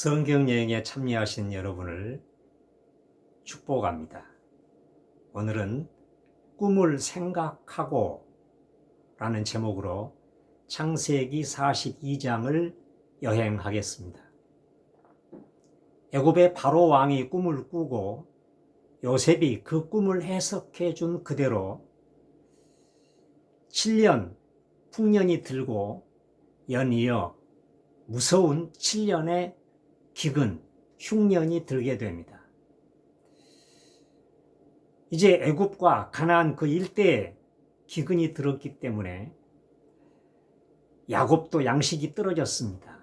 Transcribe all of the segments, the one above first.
성경 여행에 참여하신 여러분을 축복합니다. 오늘은 꿈을 생각하고 라는 제목으로 창세기 42장을 여행하겠습니다. 애굽의 바로 왕이 꿈을 꾸고 요셉이 그 꿈을 해석해 준 그대로 7년 풍년이 들고 연이어 무서운 7년의 기근, 흉년이 들게 됩니다. 이제 애굽과 가나안 그 일대에 기근이 들었기 때문에 야곱도 양식이 떨어졌습니다.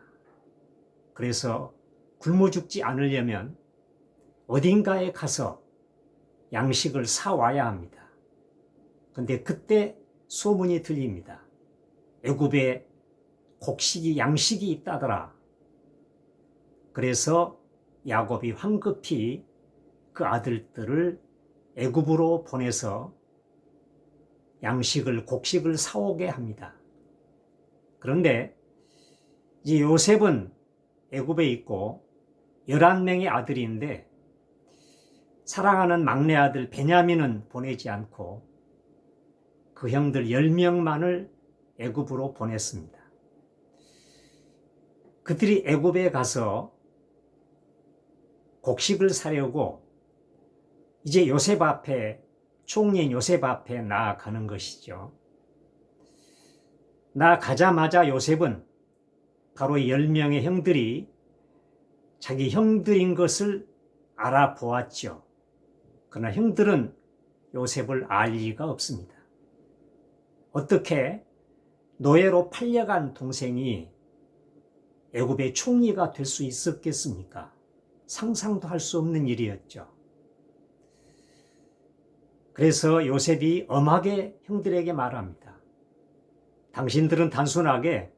그래서 굶어 죽지 않으려면 어딘가에 가서 양식을 사와야 합니다. 근데 그때 소문이 들립니다. 애굽에 곡식이 양식이 있다더라. 그래서 야곱이 황급히 그 아들들을 애굽으로 보내서 양식을 곡식을 사오게 합니다. 그런데 이 요셉은 애굽에 있고 11명의 아들인데 사랑하는 막내 아들 베냐민은 보내지 않고 그 형들 10명만을 애굽으로 보냈습니다. 그들이 애굽에 가서 곡식을 사려고 이제 요셉 앞에 총리인 요셉 앞에 나아가는 것이죠. 나가자마자 요셉은 바로 10명의 형들이 자기 형들인 것을 알아보았죠. 그러나 형들은 요셉을 알 리가 없습니다. 어떻게 노예로 팔려간 동생이 애굽의 총리가 될 수 있었겠습니까? 상상도 할 수 없는 일이었죠. 그래서 요셉이 엄하게 형들에게 말합니다. 당신들은 단순하게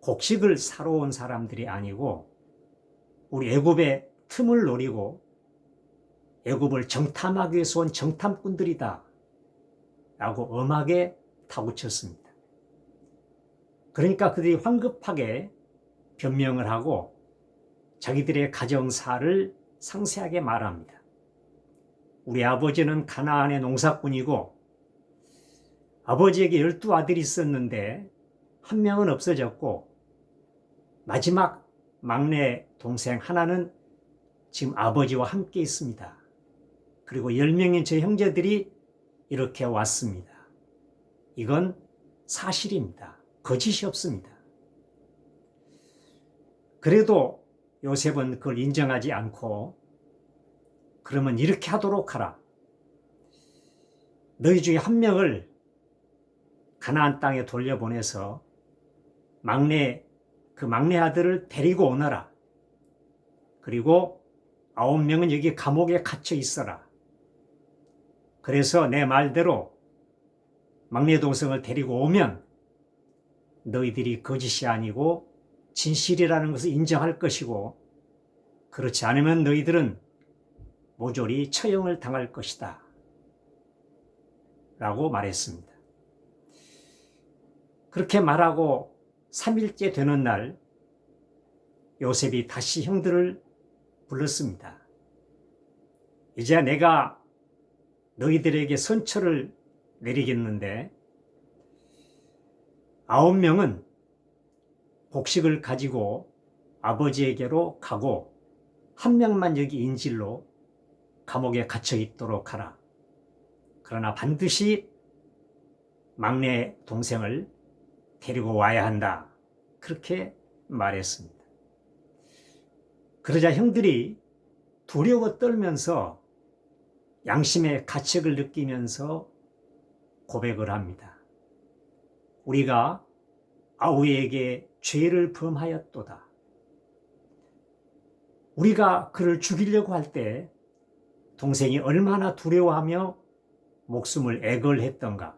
곡식을 사러 온 사람들이 아니고 우리 애굽의 틈을 노리고 애굽을 정탐하기 위해서 온 정탐꾼들이다. 라고 엄하게 타구쳤습니다. 그러니까 그들이 황급하게 변명을 하고 자기들의 가정사를 상세하게 말합니다. 우리 아버지는 가나안의 농사꾼이고 아버지에게 열두 아들이 있었는데 한 명은 없어졌고 마지막 막내 동생 하나는 지금 아버지와 함께 있습니다. 그리고 열 명인 제 형제들이 이렇게 왔습니다. 이건 사실입니다. 거짓이 없습니다. 그래도 요셉은 그걸 인정하지 않고 그러면 이렇게 하도록 하라. 너희 중에 한 명을 가나안 땅에 돌려보내서 막내 그 막내 아들을 데리고 오너라. 그리고 아홉 명은 여기 감옥에 갇혀 있어라. 그래서 내 말대로 막내 동생을 데리고 오면 너희들이 거짓이 아니고 진실이라는 것을 인정할 것이고 그렇지 않으면 너희들은 모조리 처형을 당할 것이다. 라고 말했습니다. 그렇게 말하고 3일째 되는 날 요셉이 다시 형들을 불렀습니다. 이제 내가 너희들에게 선처를 내리겠는데 아홉 명은 곡식을 가지고 아버지에게로 가고 한 명만 여기 인질로 감옥에 갇혀 있도록 하라. 그러나 반드시 막내 동생을 데리고 와야 한다. 그렇게 말했습니다. 그러자 형들이 두려워 떨면서 양심의 가책을 느끼면서 고백을 합니다. 우리가 아우에게 죄를 범하였도다. 우리가 그를 죽이려고 할 때 동생이 얼마나 두려워하며 목숨을 애걸했던가.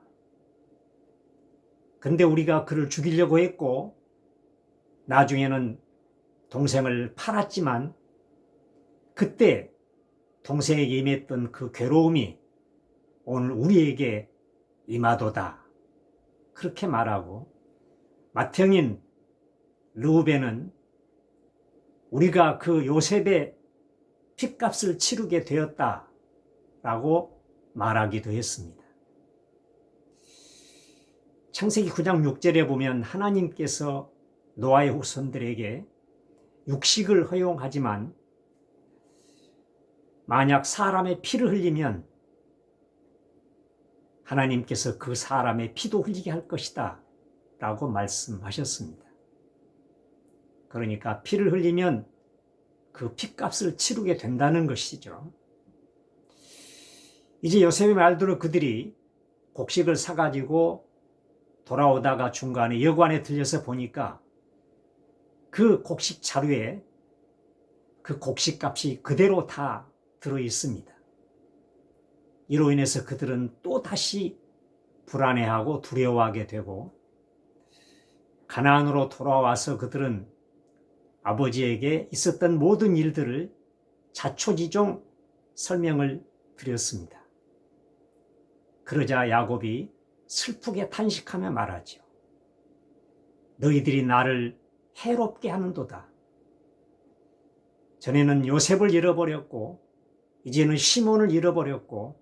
근데 우리가 그를 죽이려고 했고 나중에는 동생을 팔았지만 그때 동생에게 임했던 그 괴로움이 오늘 우리에게 임하도다. 그렇게 말하고 맏형인 르우벤은 우리가 그 요셉의 핏값을 치르게 되었다라고 말하기도 했습니다. 창세기 9장 6절에 보면 하나님께서 노아의 후손들에게 육식을 허용하지만 만약 사람의 피를 흘리면 하나님께서 그 사람의 피도 흘리게 할 것이다 라고 말씀하셨습니다. 그러니까 피를 흘리면 그 피값을 치르게 된다는 것이죠. 이제 요셉의 말대로 그들이 곡식을 사가지고 돌아오다가 중간에 여관에 들려서 보니까 그 곡식 자루에 그 곡식 값이 그대로 다 들어 있습니다. 이로 인해서 그들은 또 다시 불안해하고 두려워하게 되고 가나안으로 돌아와서 그들은 아버지에게 있었던 모든 일들을 자초지종 설명을 드렸습니다. 그러자 야곱이 슬프게 탄식하며 말하지요. 너희들이 나를 해롭게 하는도다. 전에는 요셉을 잃어버렸고 이제는 시몬을 잃어버렸고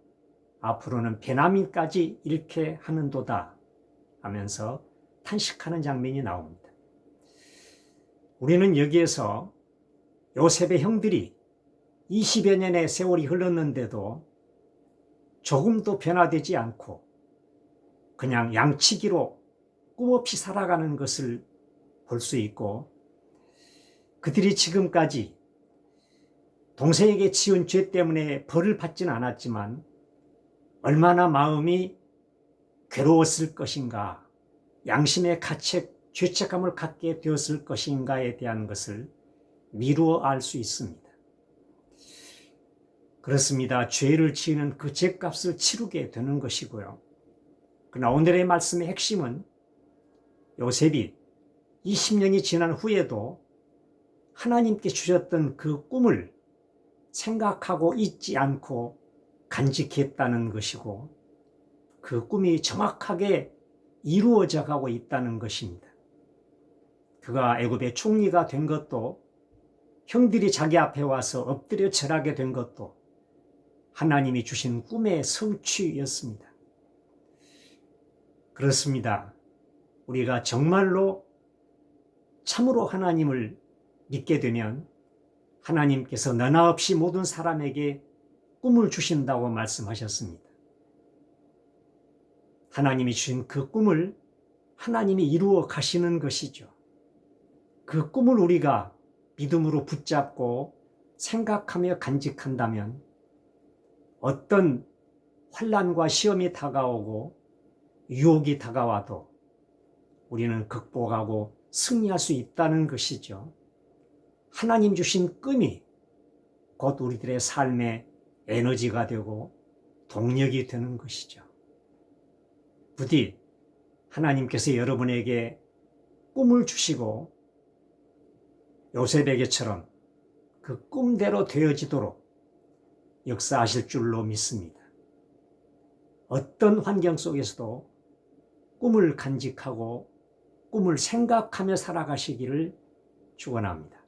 앞으로는 베나민까지 잃게 하는도다 하면서 탄식하는 장면이 나옵니다. 우리는 여기에서 요셉의 형들이 20여 년의 세월이 흘렀는데도 조금도 변화되지 않고 그냥 양치기로 꿈없이 살아가는 것을 볼 수 있고 그들이 지금까지 동생에게 지은 죄 때문에 벌을 받지는 않았지만 얼마나 마음이 괴로웠을 것인가, 양심의 가책, 죄책감을 갖게 되었을 것인가에 대한 것을 미루어 알 수 있습니다. 그렇습니다. 죄를 지으는 그 죄값을 치르게 되는 것이고요. 그러나 오늘의 말씀의 핵심은 요셉이 20년이 지난 후에도 하나님께 주셨던 그 꿈을 생각하고 잊지 않고 간직했다는 것이고 그 꿈이 정확하게 이루어져 가고 있다는 것입니다. 그가 애굽의 총리가 된 것도 형들이 자기 앞에 와서 엎드려 절하게 된 것도 하나님이 주신 꿈의 성취였습니다. 그렇습니다. 우리가 정말로 참으로 하나님을 믿게 되면 하나님께서 너나 없이 모든 사람에게 꿈을 주신다고 말씀하셨습니다. 하나님이 주신 그 꿈을 하나님이 이루어 가시는 것이죠. 그 꿈을 우리가 믿음으로 붙잡고 생각하며 간직한다면 어떤 환란과 시험이 다가오고 유혹이 다가와도 우리는 극복하고 승리할 수 있다는 것이죠. 하나님 주신 꿈이 곧 우리들의 삶의 에너지가 되고 동력이 되는 것이죠. 부디 하나님께서 여러분에게 꿈을 주시고 요셉에게처럼 그 꿈대로 되어지도록 역사하실 줄로 믿습니다. 어떤 환경 속에서도 꿈을 간직하고 꿈을 생각하며 살아가시기를 축원합니다.